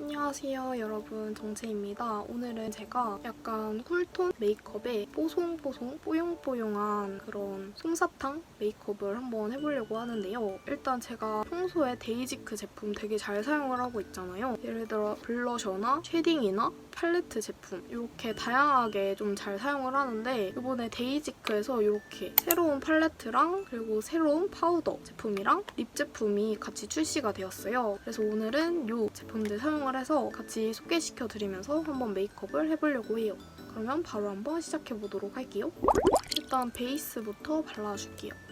안녕하세요 여러분 정채입니다. 오늘은 제가 약간 쿨톤 메이크업에 뽀송뽀송 뽀용뽀용한 그런 솜사탕 메이크업을 한번 해보려고 하는데요. 일단 제가 평소에 데이지크 제품 되게 잘 사용을 하고 있잖아요. 예를 들어 블러셔나 쉐딩이나 팔레트 제품 이렇게 다양하게 좀 잘 사용을 하는데 이번에 데이지크에서 이렇게 새로운 팔레트랑 그리고 새로운 파우더 제품이랑 립 제품이 같이 출시가 되었어요. 그래서 오늘은 이 제품들 사용을 해서 같이 소개시켜 드리면서 한번 메이크업을 해보려고 해요. 그러면 바로 한번 시작해 보도록 할게요. 일단 베이스부터 발라줄게요.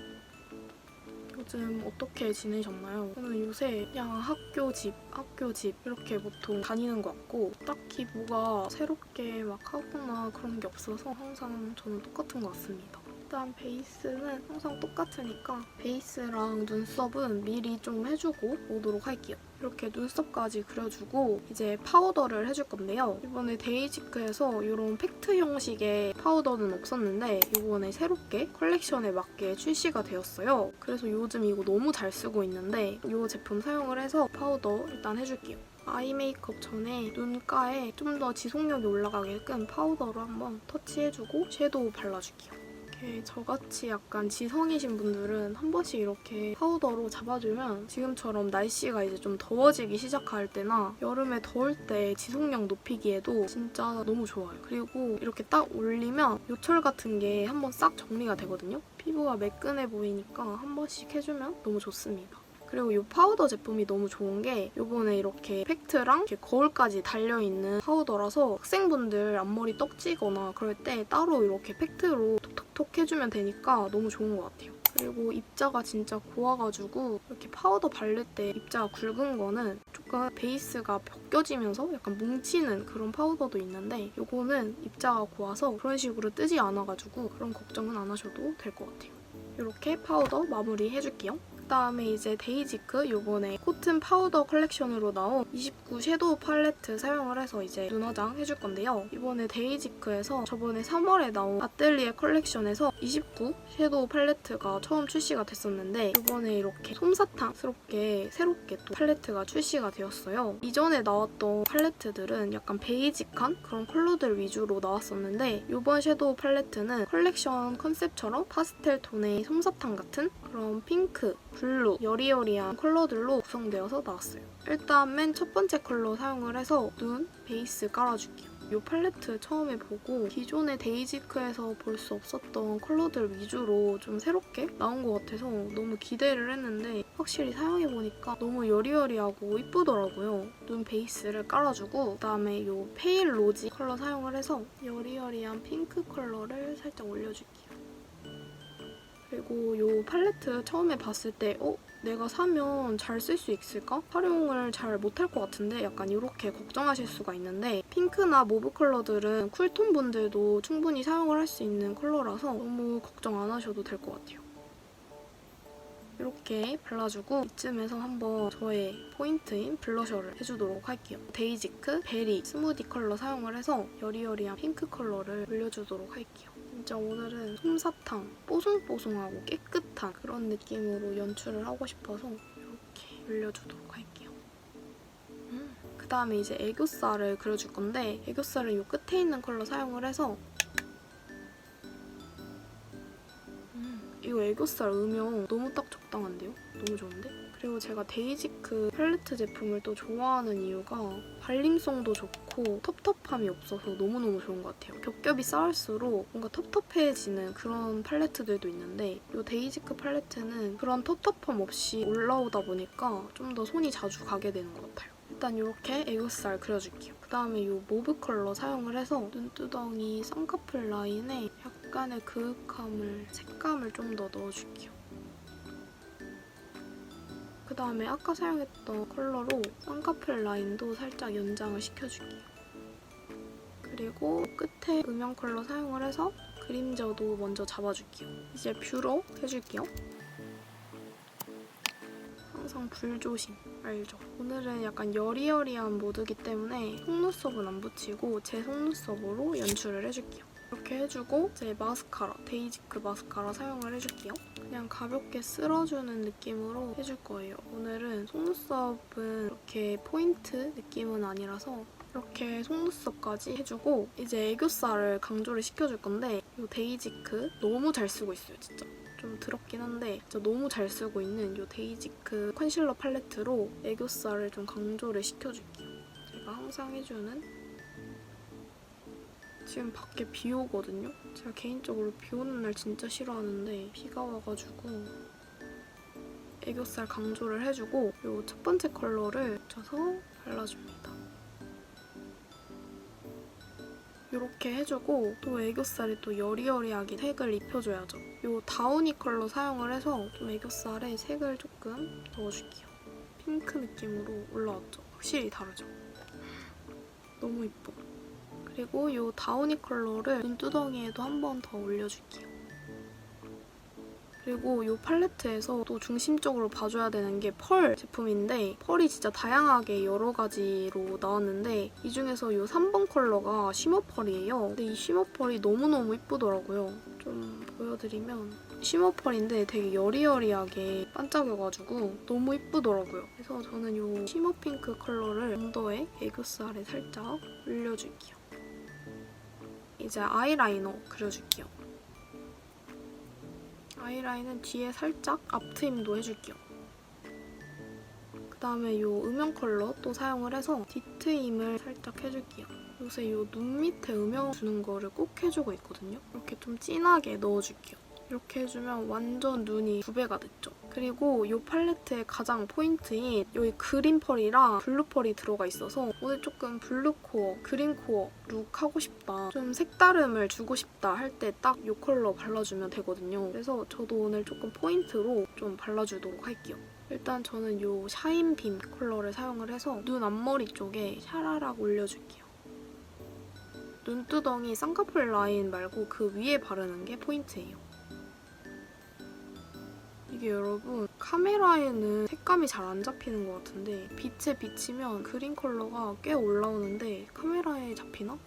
요즘 어떻게 지내셨나요? 저는 요새 그냥 학교 집, 학교 집 이렇게 보통 다니는 것 같고 딱히 뭐가 새롭게 막 하거나 그런 게 없어서 항상 저는 똑같은 것 같습니다. 일단 베이스는 항상 똑같으니까 베이스랑 눈썹은 미리 좀 해주고 오도록 할게요. 이렇게 눈썹까지 그려주고 이제 파우더를 해줄 건데요. 이번에 데이지크에서 이런 팩트 형식의 파우더는 없었는데 이번에 새롭게 컬렉션에 맞게 출시가 되었어요. 그래서 요즘 이거 너무 잘 쓰고 있는데 이 제품 사용을 해서 파우더 일단 해줄게요. 아이 메이크업 전에 눈가에 좀 더 지속력이 올라가게끔 파우더로 한번 터치해주고 섀도우 발라줄게요. 이렇게 저같이 약간 지성이신 분들은 한 번씩 이렇게 파우더로 잡아주면 지금처럼 날씨가 이제 좀 더워지기 시작할 때나 여름에 더울 때 지속력 높이기에도 진짜 너무 좋아요. 그리고 이렇게 딱 올리면 요철 같은 게 한번 싹 정리가 되거든요. 피부가 매끈해 보이니까 한 번씩 해주면 너무 좋습니다. 그리고 이 파우더 제품이 너무 좋은 게 이번에 이렇게 팩트랑 이렇게 거울까지 달려있는 파우더라서 학생분들 앞머리 떡지거나 그럴 때 따로 이렇게 팩트로 톡톡톡 해주면 되니까 너무 좋은 것 같아요. 그리고 입자가 진짜 고와가지고 이렇게 파우더 바를 때 입자가 굵은 거는 조금 베이스가 벗겨지면서 약간 뭉치는 그런 파우더도 있는데 이거는 입자가 고와서 그런 식으로 뜨지 않아가지고 그런 걱정은 안 하셔도 될 것 같아요. 이렇게 파우더 마무리 해줄게요. 그다음에 이제 데이지크 요번에 코튼 파우더 컬렉션으로 나온 29 섀도우 팔레트 사용을 해서 이제 눈화장 해줄 건데요. 이번에 데이지크에서 저번에 3월에 나온 아뜰리에 컬렉션에서 29 섀도우 팔레트가 처음 출시가 됐었는데 이번에 이렇게 솜사탕스럽게 새롭게 또 팔레트가 출시가 되었어요. 이전에 나왔던 팔레트들은 약간 베이직한 그런 컬러들 위주로 나왔었는데 이번 섀도우 팔레트는 컬렉션 컨셉처럼 파스텔 톤의 솜사탕 같은 그런 핑크, 블루, 여리여리한 컬러들로 구성되어서 나왔어요. 일단 맨 첫 번째 컬러 사용을 해서 눈 베이스 깔아줄게요. 이 팔레트 처음에 보고 기존의 데이지크에서 볼 수 없었던 컬러들 위주로 좀 새롭게 나온 것 같아서 너무 기대를 했는데 확실히 사용해보니까 너무 여리여리하고 이쁘더라고요. 눈 베이스를 깔아주고 그다음에 이 페일 로지 컬러 사용을 해서 여리여리한 핑크 컬러를 살짝 올려줄게요. 그리고 이 팔레트 처음에 봤을 때 어? 내가 사면 잘 쓸 수 있을까? 활용을 잘 못할 것 같은데 약간 이렇게 걱정하실 수가 있는데 핑크나 모브 컬러들은 쿨톤 분들도 충분히 사용을 할 수 있는 컬러라서 너무 걱정 안 하셔도 될 것 같아요. 이렇게 발라주고 이쯤에서 한번 저의 포인트인 블러셔를 해주도록 할게요. 데이지크 베리 스무디 컬러 사용을 해서 여리여리한 핑크 컬러를 올려주도록 할게요. 진짜 오늘은 솜사탕 뽀송뽀송하고 깨끗한 그런 느낌으로 연출을 하고 싶어서 이렇게 올려주도록 할게요. 음. 그 다음에 이제 애교살을 그려줄 건데 애교살은 이 끝에 있는 컬러 사용을 해서 음, 이거 애교살 음영 너무 딱 적당한데요? 너무 좋은데? 그리고 제가 데이지크 팔레트 제품을 또 좋아하는 이유가 발림성도 좋고 텁텁함이 없어서 너무너무 좋은 것 같아요. 겹겹이 쌓을수록 뭔가 텁텁해지는 그런 팔레트들도 있는데 이 데이지크 팔레트는 그런 텁텁함 없이 올라오다 보니까 좀 더 손이 자주 가게 되는 것 같아요. 일단 이렇게 애교살 그려줄게요. 그 다음에 이 모브 컬러 사용을 해서 눈두덩이 쌍꺼풀 라인에 약간의 그윽함을, 색감을 좀 더 넣어줄게요. 그 다음에 아까 사용했던 컬러로 쌍꺼풀 라인도 살짝 연장을 시켜줄게요. 그리고 끝에 음영 컬러 사용을 해서 그림자도 먼저 잡아줄게요. 이제 뷰러 해줄게요. 항상 불조심 알죠? 오늘은 약간 여리여리한 모드기 때문에 속눈썹은 안 붙이고 제 속눈썹으로 연출을 해줄게요. 이렇게 해주고 제 마스카라, 데이지크 마스카라 사용을 해줄게요. 그냥 가볍게 쓸어주는 느낌으로 해줄 거예요. 오늘은 속눈썹은 이렇게 포인트 느낌은 아니라서 이렇게 속눈썹까지 해주고 이제 애교살을 강조를 시켜줄 건데 이 데이지크 너무 잘 쓰고 있어요, 진짜. 좀 더럽긴 한데 진짜 너무 잘 쓰고 있는 이 데이지크 컨실러 팔레트로 애교살을 좀 강조를 시켜줄게요. 제가 항상 해주는 지금 밖에 비 오거든요. 제가 개인적으로 비 오는 날 진짜 싫어하는데 비가 와가지고 애교살 강조를 해주고 이 첫 번째 컬러를 묻혀서 발라줍니다. 이렇게 해주고 또 애교살에 또 여리여리하게 색을 입혀줘야죠. 이 다우니 컬러 사용을 해서 좀 애교살에 색을 조금 넣어줄게요. 핑크 느낌으로 올라왔죠. 확실히 다르죠? 너무 이뻐. 그리고 이 다우니 컬러를 눈두덩이에도 한 번 더 올려줄게요. 그리고 이 팔레트에서 또 중심적으로 봐줘야 되는 게 펄 제품인데 펄이 진짜 다양하게 여러 가지로 나왔는데 이 중에서 이 3번 컬러가 쉬머 펄이에요. 근데 이 쉬머 펄이 너무너무 이쁘더라고요. 좀 보여드리면 쉬머 펄인데 되게 여리여리하게 반짝여가지고 너무 이쁘더라고요. 그래서 저는 이 쉬머 핑크 컬러를 언더에 애교살에 살짝 올려줄게요. 이제 아이라이너 그려줄게요. 아이라인은 뒤에 살짝 앞트임도 해줄게요. 그 다음에 이 음영 컬러 또 사용을 해서 뒤트임을 살짝 해줄게요. 요새 이눈 밑에 음영 주는 거를 꼭 해주고 있거든요. 이렇게 좀 진하게 넣어줄게요. 이렇게 해주면 완전 눈이 두 배가 됐죠. 그리고 이 팔레트의 가장 포인트인 여기 그린 펄이랑 블루 펄이 들어가 있어서 오늘 조금 블루 코어, 그린 코어 룩 하고 싶다. 좀 색다름을 주고 싶다 할 때 딱 이 컬러 발라주면 되거든요. 그래서 저도 오늘 조금 포인트로 좀 발라주도록 할게요. 일단 저는 이 샤인빔 컬러를 사용을 해서 눈 앞머리 쪽에 샤라락 올려줄게요. 눈두덩이 쌍꺼풀 라인 말고 그 위에 바르는 게 포인트예요. 이게 여러분 카메라에는 색감이 잘 안 잡히는 것 같은데 빛에 비치면 그린 컬러가 꽤 올라오는데 카메라에 잡히나?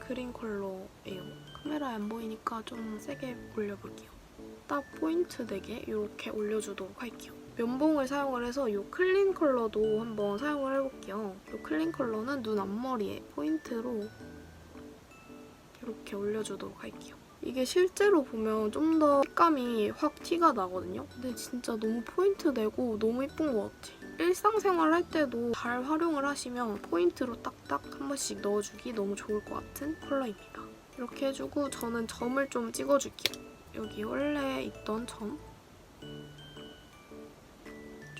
그린 컬러예요. 카메라에 안 보이니까 좀 세게 올려볼게요. 딱 포인트 되게 이렇게 올려주도록 할게요. 면봉을 사용을 해서 이 클린 컬러도 한번 사용을 해볼게요. 이 클린 컬러는 눈 앞머리에 포인트로 이렇게 올려주도록 할게요. 이게 실제로 보면 좀 더 색감이 확 티가 나거든요. 근데 진짜 너무 포인트 내고 너무 예쁜 것 같아. 일상생활 할 때도 잘 활용을 하시면 포인트로 딱딱 한 번씩 넣어주기 너무 좋을 것 같은 컬러입니다. 이렇게 해주고 저는 점을 좀 찍어줄게요. 여기 원래 있던 점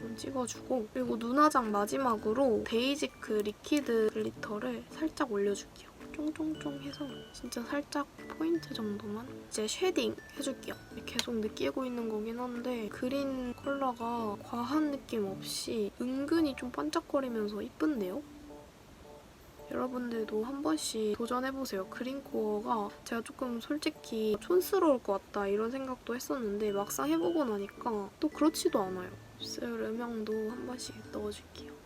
좀 찍어주고 그리고 눈화장 마지막으로 베이지크 리퀴드 글리터를 살짝 올려줄게요. 쫑쫑쫑 해서 진짜 살짝 포인트 정도만 이제 쉐딩 해줄게요. 계속 느끼고 있는 거긴 한데 그린 컬러가 과한 느낌 없이 은근히 좀 반짝거리면서 이쁜데요? 여러분들도 한 번씩 도전해보세요. 그린 코어가 제가 조금 솔직히 촌스러울 것 같다 이런 생각도 했었는데 막상 해보고 나니까 또 그렇지도 않아요. 입술 음영도 한 번씩 넣어줄게요.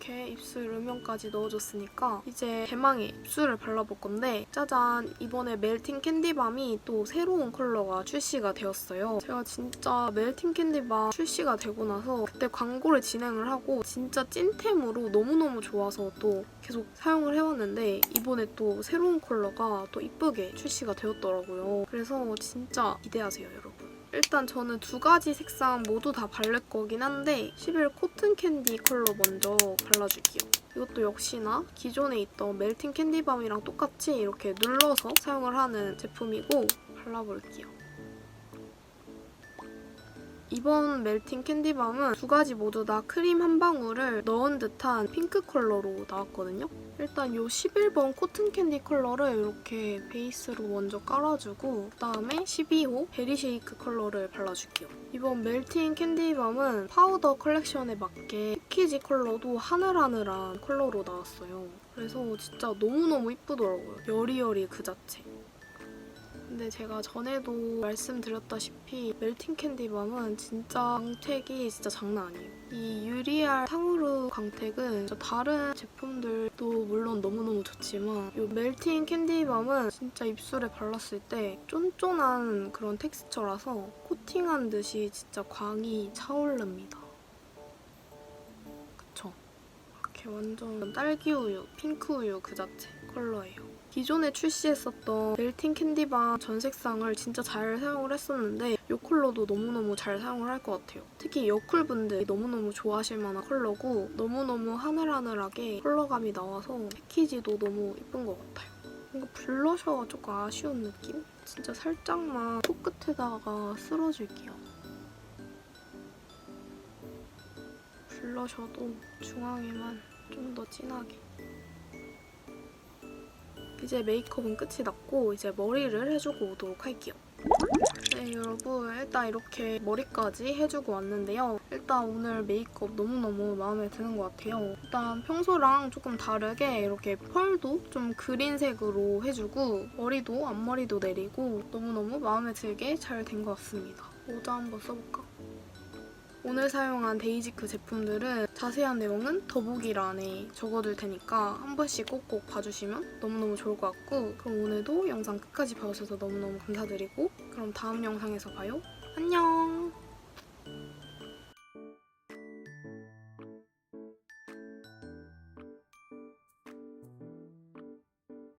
이렇게 입술 음영까지 넣어줬으니까 이제 대망의 입술을 발라볼 건데 짜잔 이번에 멜팅 캔디밤이 또 새로운 컬러가 출시가 되었어요. 제가 진짜 멜팅 캔디밤 출시가 되고 나서 그때 광고를 진행을 하고 진짜 찐템으로 너무너무 좋아서 또 계속 사용을 해왔는데 이번에 또 새로운 컬러가 또 이쁘게 출시가 되었더라고요. 그래서 진짜 기대하세요 여러분. 일단 저는 두 가지 색상 모두 다 바를 거긴 한데 11 코튼 캔디 컬러 먼저 발라줄게요. 이것도 역시나 기존에 있던 멜팅 캔디밤이랑 똑같이 이렇게 눌러서 사용을 하는 제품이고 발라볼게요. 이번 멜팅 캔디밤은 두 가지 모두 다 크림 한 방울을 넣은 듯한 핑크 컬러로 나왔거든요. 일단 이 11번 코튼 캔디 컬러를 이렇게 베이스로 먼저 깔아주고 그다음에 12호 베리 쉐이크 컬러를 발라줄게요. 이번 멜팅 캔디밤은 파우더 컬렉션에 맞게 패키지 컬러도 하늘하늘한 컬러로 나왔어요. 그래서 진짜 너무너무 이쁘더라고요. 여리여리 그 자체. 근데 제가 전에도 말씀드렸다시피 멜팅 캔디밤은 진짜 광택이 진짜 장난 아니에요. 이 유리알 탕후루 광택은 다른 제품들도 물론 너무너무 좋지만 이 멜팅 캔디밤은 진짜 입술에 발랐을 때 쫀쫀한 그런 텍스처라서 코팅한 듯이 진짜 광이 차오릅니다. 그쵸? 이렇게 완전 딸기 우유, 핑크 우유 그 자체 컬러예요. 기존에 출시했었던 멜팅 캔디밤 전색상을 진짜 잘 사용을 했었는데 이 컬러도 너무너무 잘 사용을 할 것 같아요. 특히 여쿨 분들이 너무너무 좋아하실 만한 컬러고 너무너무 하늘하늘하게 컬러감이 나와서 패키지도 너무 예쁜 것 같아요. 뭔가 블러셔가 조금 아쉬운 느낌? 진짜 살짝만 코끝에다가 쓸어줄게요. 블러셔도 중앙에만 좀 더 진하게. 이제 메이크업은 끝이 났고 이제 머리를 해주고 오도록 할게요. 네 여러분 일단 이렇게 머리까지 해주고 왔는데요. 일단 오늘 메이크업 너무너무 마음에 드는 것 같아요. 일단 평소랑 조금 다르게 이렇게 펄도 좀 그린색으로 해주고 머리도 앞머리도 내리고 너무너무 마음에 들게 잘 된 것 같습니다. 모자 한번 써볼까? 오늘 사용한 데이지크 제품들은 자세한 내용은 더보기란에 적어둘 테니까 한 번씩 꼭꼭 봐주시면 너무너무 좋을 것 같고 그럼 오늘도 영상 끝까지 봐주셔서 너무너무 감사드리고 그럼 다음 영상에서 봐요. 안녕!